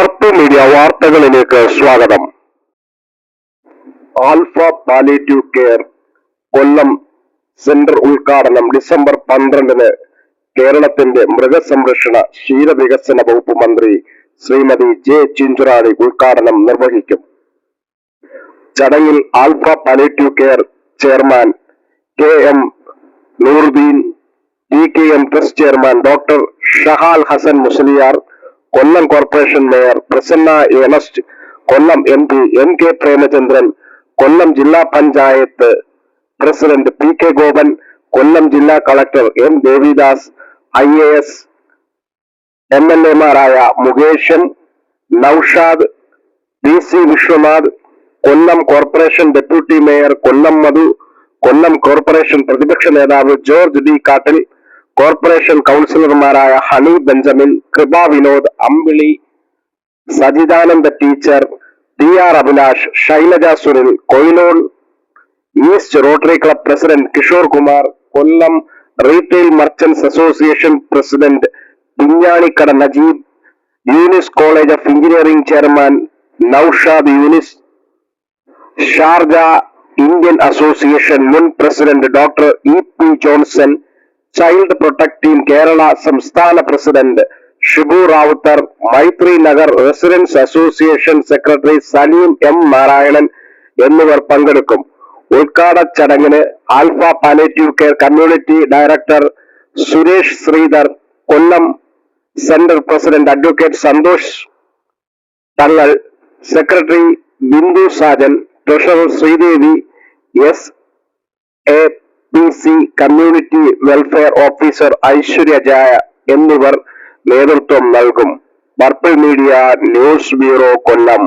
Purple media വാർത്തകളിലേക്ക് സ്വാഗതം. Alpha palliative care Kollam centre ഉദ്ഘാടനം ഡിസംബർ പന്ത്രണ്ടിന് കേരളത്തിന്റെ മൃഗസംരക്ഷണ ക്ഷീരവികസന വകുപ്പ് മന്ത്രി ശ്രീമതി ജെ ചിഞ്ചുറാണി ഉദ്ഘാടനം നിർവഹിക്കും. ചടങ്ങിൽ alpha palliative care chairman K M Noordeen T K M trust chairman doctor Shahal Hasan Musliyar Kollam corporation mayor Prasanna Earnest Kollam M P N K Premachandran Kollam ജില്ലാ panchayat president P K Gopan Kollam ജില്ലാ collector M Devidas I A S M L എമാരായ മുകേഷൻ Naushad P C Vishwanath Kollam corporation deputy mayor Kollam Madhu Kollam corporation പ്രതിപക്ഷ നേതാവ് George D Kattil corporation കൗൺസിലർമാരായ Honey Benjamin Kripa Vinod Ambili Sajidananda teacher T R Abhilash Shailaja Sunil Quilon east rotary club president Kishore Kumar Kollam retail merchants association president Pinjanikada Najeeb Younis college of engineering chairman Naushad Younis Sharjah Indian association മുൻ president doctor E P Johnson child protect team Kerala സംസ്ഥാന president Shibu Rawther Maithri Nagar residents association secretary Saleem M Narayanan എന്നിവർ പങ്കെടുക്കും. ഉദ്ഘാടന ചടങ്ങിന് alpha palliative care community director Suresh Sridhar Kollam centre president advocate Santhosh Thangal secretary Bindu Sajan treasurer Sreedevi S A P C community welfare officer Aishwarya Jaya എന്നിവർ നേതൃത്വം നൽകും. Purple media news bureau Kollam.